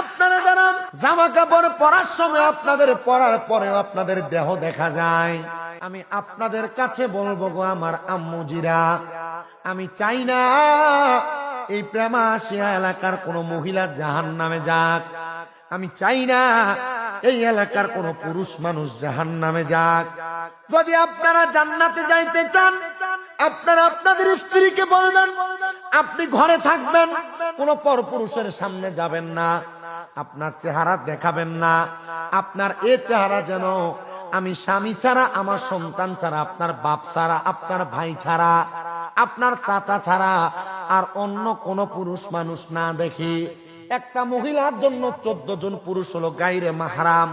আপনারা জামা কাপড় পরার সময় আপনাদের পরার পরে আপনাদের দেহ দেখা যায়, আমি আপনাদের কাছে বলব গো আমার আম্মুজিরা, আমি চাই না এই প্রেমাশিয়া এলাকার কোনো মহিলা জাহান নামে যাক, আমি চাই না এই এলাকার কোনো পুরুষ মানুষ জাহান নামে যাক। যদি আপনারা জান্নাতে যাইতে চান, আপনারা আপনাদের স্ত্রীকে বলবেন, আপনি ঘরে থাকবেন কোন পর পুরুষের সামনে যাবেন না। আপনার চেহারা দেখাবেন না। আপনার এ চেহারা যেন আমি স্বামী ছাড়া, আমার সন্তান ছাড়া, আপনার বাপ ছাড়া, আপনার ভাই ছাড়া, আপনার চাচা ছাড়া আর অন্য কোন পুরুষ মানুষ না দেখি। একটা মহিলার জন্য চোদ্দ জন পুরুষ হলো গাইরে মাহারাম।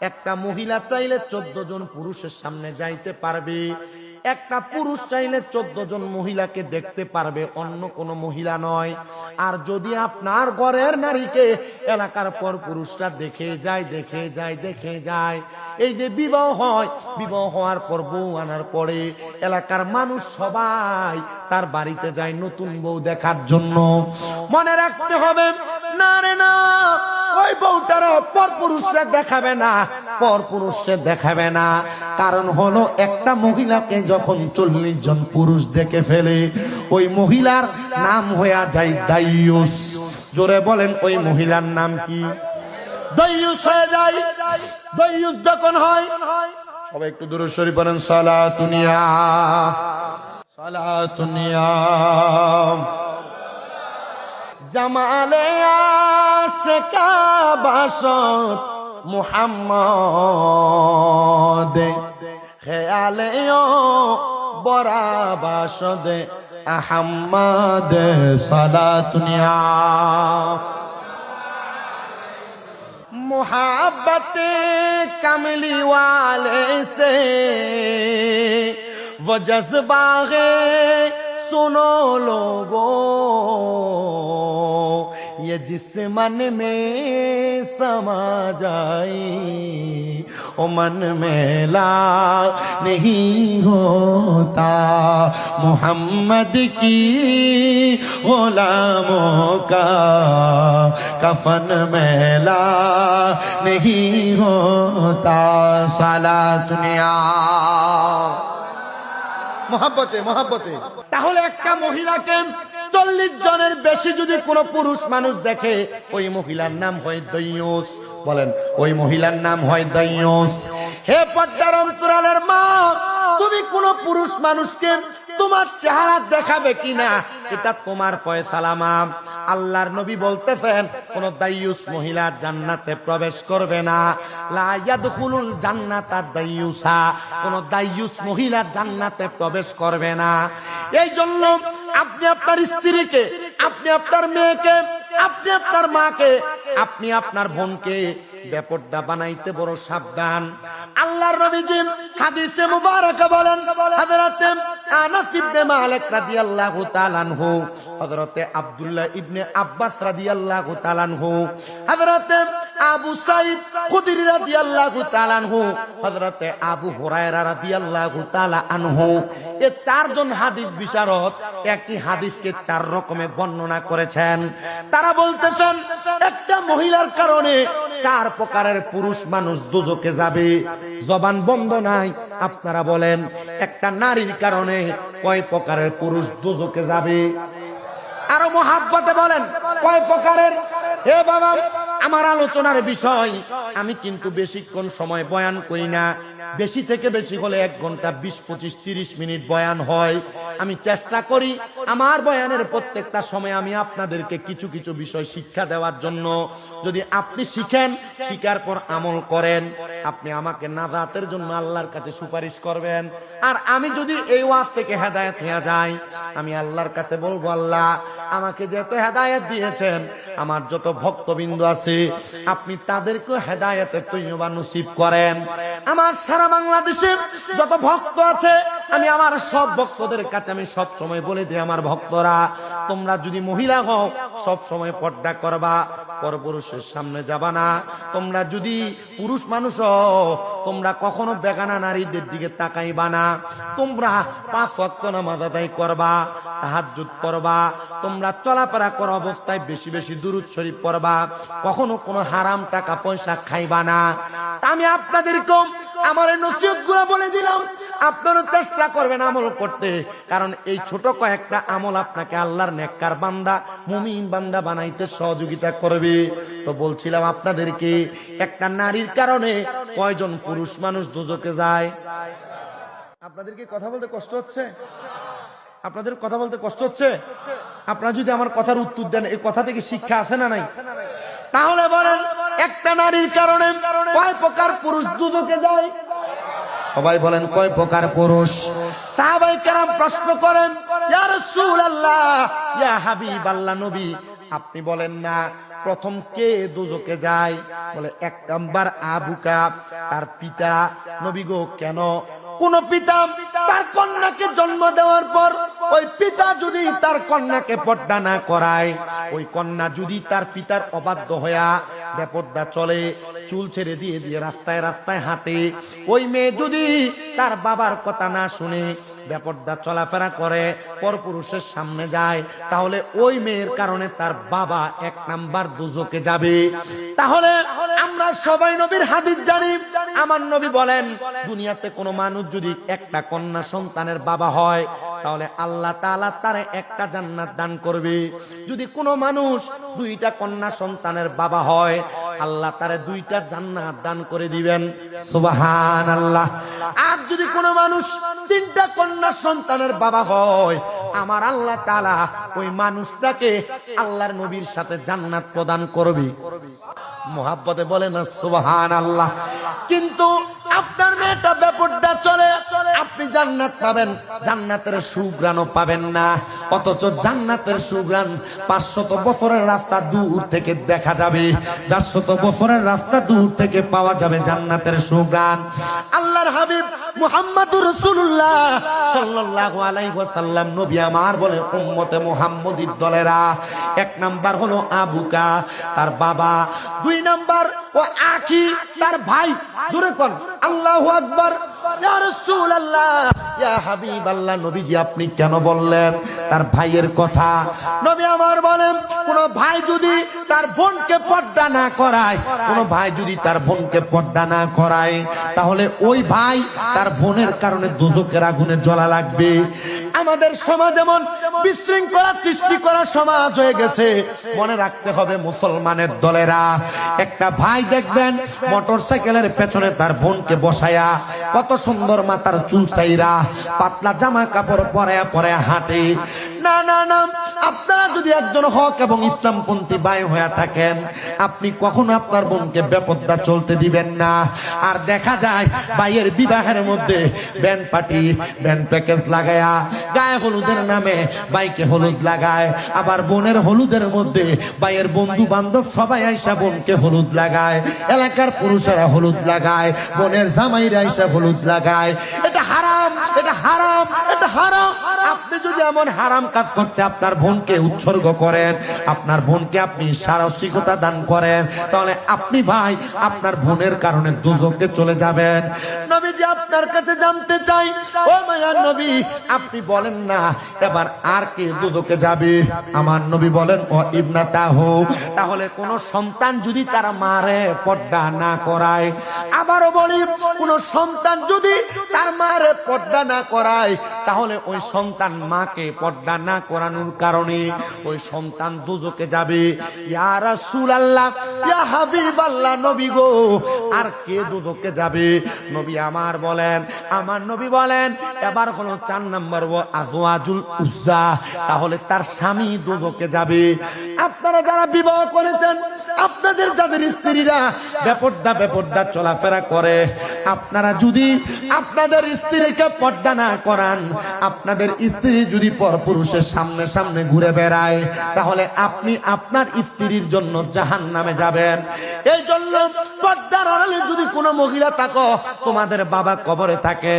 একটা মহিলা চাইলে চোদ্দ জন পুরুষের সামনে যাইতে পারবে। একটা পুরুষ চাইলে চোদ্দ জন মহিলাকে দেখতে পারবে, অন্য কোনো মহিলা নয়। আর যদি আপনার ঘরের নারীকে এলাকার পর পুরুষরা দেখে যায় দেখে যায় দেখে যায়, এই যে বিবাহ হয়, বিবাহ হওয়ার পর বউ আনার পরে এলাকার মানুষ সবাই তার বাড়িতে যায় নতুন বউ দেখার জন্য। মনে রাখতে হবে, না রে না ওই বউটারা পর পুরুষরা দেখাবে না পর পুরুষে দেখাবে না। কারণ হলো একটা মহিলাকে যখন চল্লিশ জন পুরুষ দেখে ফেলে, ওই মহিলার নাম হইয়া যায় দাইয়ুস জোরে বলেন, ওই মহিলার নাম কি? দাইয়ুস হয়ে যায়। দাইয়ুস যখন হয়, সবাই একটু দূরে সরি বলেন সালাতুনিয়া সালাতুনিয়া জামালে سکا باشد محمد خیال او برا باشد احمد صلاة دنیا محبت کملی والے سے و جذبہ ہے سنو یہ جس من میں سما جائی، او من میں نہیں ہوتا۔ محمد کی غلاموں کا کفن میں نہیں ہوتا۔ سالا دنیا۔ محبت محبت তাহলে একটা মহিলাকে চল্লিশ জনের বেশি যদি কোনো পুরুষ মানুষ দেখে, ওই মহিলার নাম হয় দৈয়স। বলেন, ওই মহিলার নাম হয় দৈয়স। হে পর্দার অন্তরালের মা, তুমি কোন পুরুষ মানুষকে তোমার চেহারা দেখাবে কিনা? এটা তোমার ফয়সালামা আল্লাহর নবী বলতেছেন, কোন দাইয়ুস মহিলা জান্নাতে প্রবেশ করবে না। লা ইয়াদখুলুল জান্নাতা দাইয়ুসা কোন দাইয়ুস মহিলা জান্নাতে প্রবেশ করবে না। এই জন্য আপনি আপনার স্ত্রীকে, আপনি আপনার মেয়েকে, আপনি আপনার মাকে, আপনি আপনার বোনকে বেপর্দা বানাইতে বড় সাবধান। আল্লাহর নবীজি হাদিসে মুবারক বলেন, হযরতে আনাস ইবনে মালিক রাদিয়াল্লাহু তাআলা আনহু, হযরতে আব্দুল্লাহ ইবনে আব্বাস রাদিয়াল্লাহু তাআলা আনহু, হযরতে আবু সাইদ খুদরি রাদিয়াল্লাহু তাআলা আনহু, হযরতে আবু হুরায়রা রাদিয়াল্লাহু তাআলা আনহু। এই চারজন হাদিস বিশারদ একই হাদিসকে চার রকমে বর্ণনা করেছেন। তারা বলতেছেন, একটা মহিলার কারণে চার প্রকারের পুরুষ মানুষ দুজকে যাবে। জবান বন্ধ নাই, আপনারা বলেন, একটা নারীর কারণে কয় প্রকারের পুরুষ দুজকে যাবে? আরও মহাব্বতে বলেন, কয় প্রকারের? হে বাবা, আমার আলোচনার বিষয়, আমি কিন্তু বেশিক্ষণ সময় বয়ান করি না। বেশি থেকে বেশি হলে এক ঘণ্টা বিশ, পঁচিশ, তিরিশ মিনিট বয়ান হয়। আমি চেষ্টা করি আমার বয়ানের প্রত্যেকটা সময় আমি আপনাদেরকে কিছু কিছু বিষয় শিক্ষা দেওয়ার জন্য। যদি আপনি শিখেন শিকার পর আমল করেন, আপনি আমাকে নাজাতের জন্য আল্লাহর কাছে সুপারিশ করবেন। আর আমি যদি এই ওয়াজ থেকে হেদায়ত হয়ে যাই, আমি আল্লাহর কাছে বলব, আল্লাহ, আমাকে যেহেতু হেদায়ত দিয়েছেন, আমার যত ভক্তবিন্দু আছে, আপনি তাদেরকে হেদায়তের তৈবা নসিব করেন। আমার সারা বাংলাদেশের যত ভক্ত আছে, আমি আমার সব ভক্তদের কাছে আমি সব সময় বলে দিই, আমার ভক্তরা, তোমরা যদি মহিলা হও, সব সময় পর্দা করবা। পরপুরুষের সামনে যাবা না। তোমরা যদি পুরুষ মানুষ তোমরা কখনো বেগানা নারীদের দিকে তাকাইবা না। তোমরা পাঁচ ওয়াক্ত নামাজ আদায় করবা, তাহাজ্জুদ পড়বা, তোমরা চলাফেরা করা অবস্থায় বেশি বেশি দুরুদ শরীফ পড়বা, কখনো কোনো হারাম টাকা পয়সা খাইবা না। আমি আপনাদেরকেও আমার নসিহতগুলো বলে দিলাম আপনারা চেষ্টা করবেন আমল করতে। কারণ এই ছোট কয়েকটা আমল আপনাকে আল্লাহর নেককার বান্দা, মুমিন বান্দা বানাইতে সহযোগিতা করবে। তো বলছিলাম আপনাদেরকে, একটা নারীর কারণে কয়জন পুরুষ মানুষ দুজকে যায়? আপনাদেরকে কথা বলতে কষ্ট হচ্ছে? আপনাদের কথা বলতে কষ্ট হচ্ছে? আপনারা যদি আমার কথার উত্তর দেন, এই কথা থেকে শিক্ষা আছে না নাই? তাহলে বলেন, একটা নারীর কারণে কয় প্রকার পুরুষ দুদকে যায়? সবাই বলেন, কয় প্রকার পুরুষ? সাহাবাই কেরাম প্রশ্ন করেন, ইয়া ইয়া হাবিবাল্লাহ নবী। আপনি বলেন, না, প্রথম কে দুজকে যায়? বলে, এক নাম্বার আবুকা তার পিতা। নবী গো, কেন? কোন পিতা তার কন্যাকে জন্ম দেওয়ার পর ওই পিতা যদি তার কন্যাকে পর্দা না করায়, ওই কন্যা যদি তার পিতার অবাধ্য হইয়া বেপর্দা চলে, চুল ছেড়ে দিয়ে দিয়ে রাস্তায় রাস্তায় হাঁটে, ওই মেয়ে যদি তার বাবার কথা না শুনে বেপর্দা চলাফেরা করে, পরপুরুষের সামনে যায়, তাহলে ওই মেয়ের কারণে তার বাবা এক নাম্বার দুজকে যাবে। তাহলে আমরা সবাই নবীর হাদিস জানি। আমার নবী বলেন, দুনিয়াতে কোনো মানুষ যদি একটা কন্যা সন্তানের বাবা হয়, তাহলে আল্লাহ তাআলা তারে একটা জান্নাত দান করবে। যদি কোনো মানুষ দুইটা কন্যা সন্তানের বাবা হয়, আল্লাহ তারে দুইটা জান্নাত দান করে দিবেন। সুবাহান আল্লাহ আর যদি কোনো মানুষ তিনটা কন্যা সন্তানের বাবা হয়, আমার আল্লাহ তাআলা ওই মানুষটাকে আল্লাহর নবীর সাথে জান্নাত প্রদান করবে। মোহাব্বতে বলে না সুবাহান আল্লাহ কিন্তু আপনার মেয়েটা ব্যাপারটা চলে, আপনি জান্নাত পাবেন, জান্নাতের সুগ্রানও পাবেন না। অথচ জান্নাতের সুগ্রান পাঁচশত বছরের রাস্তা দূর থেকে দেখা যাবে, চারশত বছরের রাস্তা দূর থেকে পাওয়া যাবে জান্নাতের সুগ্রাণ। আল্লাহর হাবিব মুহাম্মাদুর রাসূলুল্লাহ সাল্লাল্লাহু আলাইহি ওয়াসাল্লাম, নবী আমার বলে, উম্মতে মুহাম্মদীর দলেরা, এক নাম্বার হলো আবুকা তার বাবা। দুই নাম্বার, ও আখি তার ভাই। দূরে কোন? আল্লাহু আকবার। ইয়া রাসূলুল্লাহ, ইয়া হাবিবাল্লাহ, নবীজি আপনি কেন বললেন? তার ভাইয়ের কথা। নবী আমার বলেন, কোন ভাই যদি তার পর্দা না করায়, কোন ভাই যদি তার বোনকে পর্দা না করায়, তাহলে ওই ভাই তার বোনের কারণে দুজকের আগুনে জ্বলা লাগবে। আমাদের সমাজ এমন বিশৃঙ্খলা সৃষ্টি করা সমাজ হয়ে গেছে। মনে রাখতে হবে মুসলমানের দলেরা, একটা ভাই দেখবেন মোটর সাইকেলের পেছনে তার বোনকে বসায়া, কত সুন্দর মাথার চুল চাইরা পাতলা জামা কাপড় পরে পরে হাঁটে। না না না, আপনারা যদি একজন হক এবং ইসলামপন্থী ভাই হয়ে থাকেন, আপনি কখনো আপনার বোনকে বেপদ্দা চলতে দিবেন না। আর দেখা যায়, ভাইয়ের বিবাহের মধ্যে ব্যান্ড পার্টি, ব্যান্ড প্যাকেজ লাগায়া, গায়ে হলুদের নামে বাইকে হলুদ লাগায়, আবার বোনের হলুদের মধ্যে ভাইয়ের বন্ধু বান্ধব সবাই আইসা বোনকে হলুদ লাগায়, এলাকার পুরুষেরা হলুদ লাগায়, বোনের জামাইরা আইসা হলুদ লাগায়। এটা হারাম এটা হারাম এটা হারাম। আপনি যদি এমন হারাম কাজ করতে আপনার বোনকে উৎসর্গ করেন, আপনার বোনকে আপনি সারসিকতা দান করেন, তাহলে আপনি ভাই আপনার বোনের কারণে দুজকে চলে যাবেন। নবীজি আপনার কাছে জানতে চাই, ও মায়ার নবী, আপনি বলেন না, এবার আর কে দুজকে যাবে? আমার নবী বলেন, ও ইবনা তাহু, তাহলে কোন সন্তান যদি তার মারে পর্দা না করায়, আবারও বলি, কোন সন্তান যদি তার মারে পর্দা না করায়, তাহলে ওই সন্তান মাকে পর্দা না করানোর কারণে ওই সন্তান দুজকে যাবে। নবী গো, আর কে দুজকে যাবে? নবী আমার বলেন, আমার নবী বলেন, এবার হলো চার নম্বর, ও আজওয়াজুল উজ্জা, তাহলে তার স্বামী দুজকে যাবে। আপনারা যারা বিবাহ করেছেন, আপনাদের যাদের স্ত্রীরা বেপর্দা বেপর্দা চলাফেরা করে, আপনারা যদি আপনাদের স্ত্রীকে পর্দা না করান, আপনাদের স্ত্রী যদি পরপুরুষের সামনে সামনে ঘুরে বেড়ায়, তাহলে আপনি আপনার স্ত্রীর জন্য জাহান নামে যাবেন। এই জন্য যদি কোনো মহিলা থাকো, তোমাদের বাবা কবরে থাকে।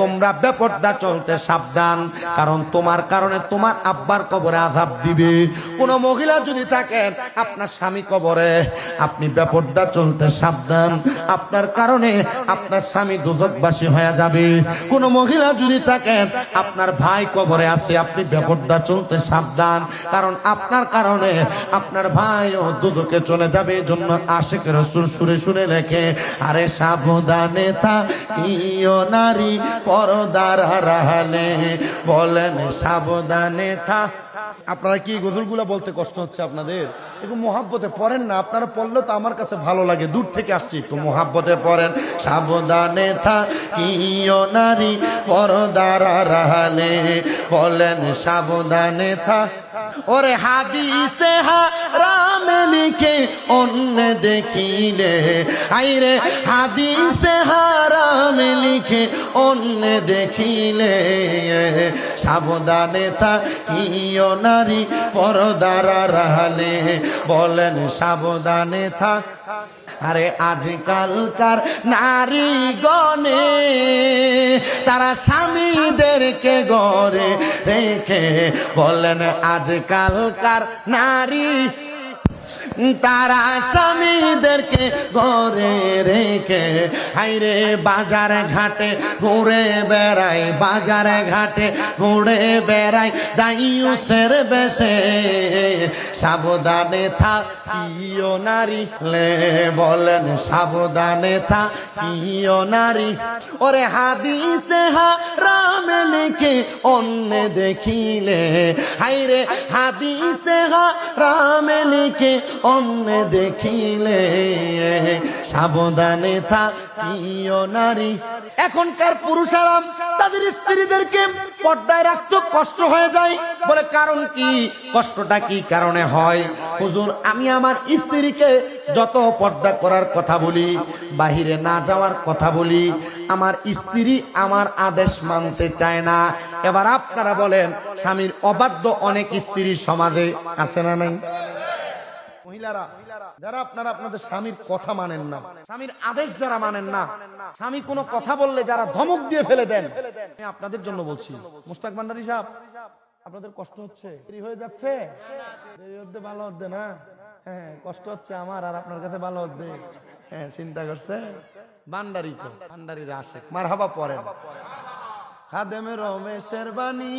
তোমরা বেপর্দা চলতে সাবধান, কারণ তোমার কারণে তোমার আব্বার কবরে আজাব দিবে। কোনো মহিলা যদি থাকেন আপনার স্বামী কবরে, আপনি বেপর্দা চলতে সাবধান। আপনার কারণে আপনার স্বামী দুজকবাসী হয়ে যাবে। কোনো মহিলা যদি থাকেন আপনার ভাই কবরে আছে, আপনি বেপর্দা চলতে সাবধান। কারণ আপনার কারণে আপনার ভাইও দুদকে চলে যাবে, এই জন্য আশেক রসুল সুরে শুনে লেখে, আরে সাবধানে তা ইয় নারী, পরদার হারালে বলেন, সাবধানে থা আপনারা কি গজলগুলা বলতে কষ্ট হচ্ছে আপনাদের? একটু মোহাব্বতে পড়েন না, আপনারা পড়লেও তো আমার কাছে ভালো লাগে। দূর থেকে আসছি একটু মোহাব্বতে পড়েন। সাবধানে থা কিয় নারী, পরদারা রাহালে বলেন সাবধানে থা ওরে হাদিসে হা রাম লিখে অন্য দেখিলে। আইরে হাদিসে হারাম লিখে অন্য দেখিলে। সাবধানে তা কিয় নারী পরদারা রাহালে বলেন, সাবধানে থা আরে আজকালকার নারী গনে তারা স্বামীদেরকে গড়ে রেখে বলেন, আজকালকার নারী তারা স্বামীদেরকে ঘরে রেখে, হাইরে বাজার ঘাটে ঘুরে বেড়াই বাজার ঘাটে ঘুরে বেড়ায় দাইয়ুসের বেশে সাবধানে থাকিও নারী লে, বলেন সাবধানে থাকিও নারী। ওরে হাদিসে হা রাম লিখে অন্য দেখিলে, হাইরে হাদিসে হা রাম লিখে অন্য দেখিলে সাবধানে থাকিও নারী। এখনকার পুরুষেরা তাদের স্ত্রীদেরকে পর্দায় রাখতে কষ্ট হয়ে যায়। বলে, কারণ কি? কষ্টটা কি কারণে হয়? হুজুর, আমি আমার স্ত্রীকে যত পর্দা করার কথা বলি, বাহিরে না যাওয়ার কথা বলি, আমার স্ত্রী আমার আদেশ মানতে চায় না। এবার আপনারা বলেন, স্বামীর অবাধ্য অনেক স্ত্রী সমাজে আছে না নাই? মহিলারা, যারা আপনারা আপনাদের স্বামীর কথা মানেন না, স্বামীর আদেশ যারা মানেন না, স্বামী কোনো কথা বললে যারা ধমক দিয়ে ফেলে দেন, আমি আপনাদের জন্য বলছি। মুস্তাক ভান্ডারি সাহেব, আপনাদের কষ্ট হচ্ছে? দেরি হয়ে যাচ্ছে? ভালো হতে না? হ্যাঁ কষ্ট হচ্ছে আমার, আর আপনার কাছে ভালো হতে হ্যাঁ চিন্তা করছে? ভান্ডারি তো, ভান্ডারির আসে মার হাবা পরে খাদেমে রমেশের বাণী,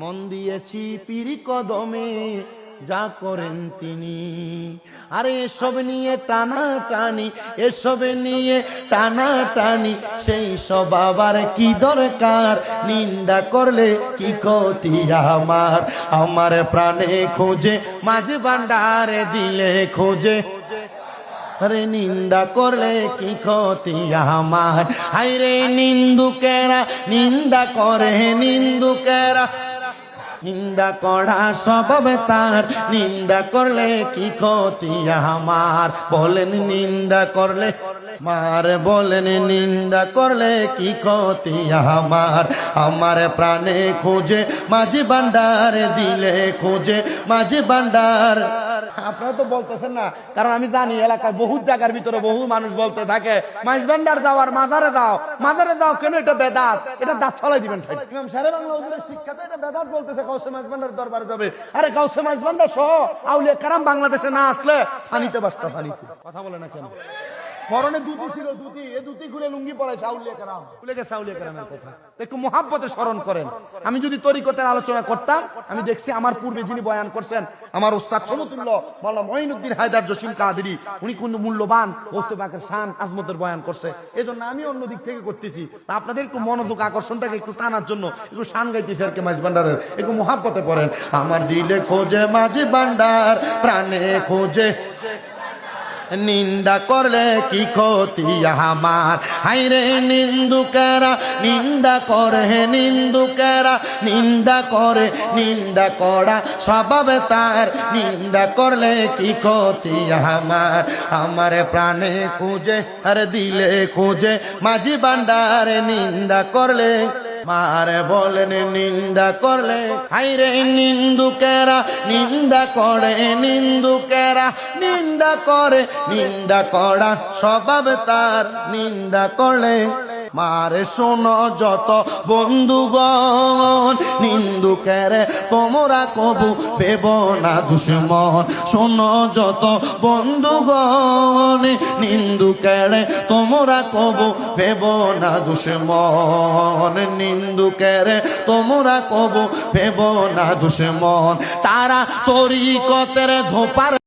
মন দিয়েছি পিরি কদমে যা করেন তিনি। আরে এসব নিয়ে টানা টানি এসব নিয়ে টানা টানি সেই সব আবার কি দরকার? নিন্দা করলে কি ক্ষতি আমার? আমার প্রাণে খোঁজে, মাঝে ভান্ডারে দিলে খোঁজে। আরে নিন্দা করলে কি ক্ষতি আমার? হাইরে নিন্দুকেরা, নিন্দা করে নিন্দুকেরা। নিন্দা করা স্বভাব তার। নিন্দা করলে কি ক্ষতি আমার? বলেন নিন্দা করলে মার। বলেন নিন্দা করলে কি ক্ষতি আমার? আমার প্রাণে খোঁজে মাঝে ভান্ডার দিলে খোঁজে মাঝে ভান্ডার। আপনারা তো বলতেছেন না। কারণ আমি জানি এলাকায় বহু জায়গার ভিতরে বহু মানুষ বলতে থাকে মাইজ ভান্ডার যাওয়ার মাজারে যাও। মাজারে যাও কেন? এটা বেদাত। এটা দাঁত ছলাই দিবেন ইমাম সারে বাংলা হুজুরের শিক্ষাতে এটা বেদাত বলতেছে কাউসে মাইজ ভান্ডার দরবারে যাবে। আরে কাউসে মাইজ ভান্ডার সহ আউলিয়া কারাম বাংলাদেশে না আসলে ফানিতে বাসতা ফানিতে কথা বলে না কেন? পরনে দুটি ছিল, দুটি। এ দুটি খুলে লুঙ্গি কারামের কথা। একটু মহাব্বতে স্মরণ করেন। আমি যদি তরিকতের আলোচনা করতাম, আমি দেখছি আমার পূর্বে যিনি বয়ান করছেন, আমার ওস্তাদ সমতুল্য বললাম মঈনুদ্দিন হায়দার জসিম কাদেরি, উনি কিন্তু মূল্যবান ওসে বাকের শান আজমতের বয়ান করছে। এই জন্য আমি অন্য দিক থেকে করতেছি। তা আপনাদের একটু মনোযোগ আকর্ষণটাকে একটু টানার জন্য একটু শান গাইতেছি আর কি মাঝ ভান্ডারের। একটু মহাব্বতে পড়েন। আমার দিলে খোঁজে মাঝে ভান্ডার, প্রাণে খোঁজে। নিন্দা করলে কি ক্ষতি আমার? হাইরে নিন্দুকেরা, নিন্দা করে নিন্দুকেরা, নিন্দা করে নিন্দা করা স্বভাবে তার। নিন্দা করলে কি ক্ষতি আমার? আমার প্রাণে খুঁজে আর দিলে খুঁজে। মাঝি ভান্ডারে নিন্দা করলে মারে বলেন নিন্দা করলে হাইরে নিন্দুকেরা, নিন্দা করে নিন্দুকেরা, নিন্দা করে, নিন্দা করা স্বভাব তার, নিন্দা করলে মারে শোনো যত বন্ধুগণ, নিন্দুকেরে তোমরা কবু পেব না দুশ্মন। শোনো যত বন্ধুগণ, নিন্দুকেরে তোমরা কবু পেব না দুশ্মন। নিন্দুকেরে তোমরা কবু পেব না দুশ্মন। তারা তরিকতের ধোপার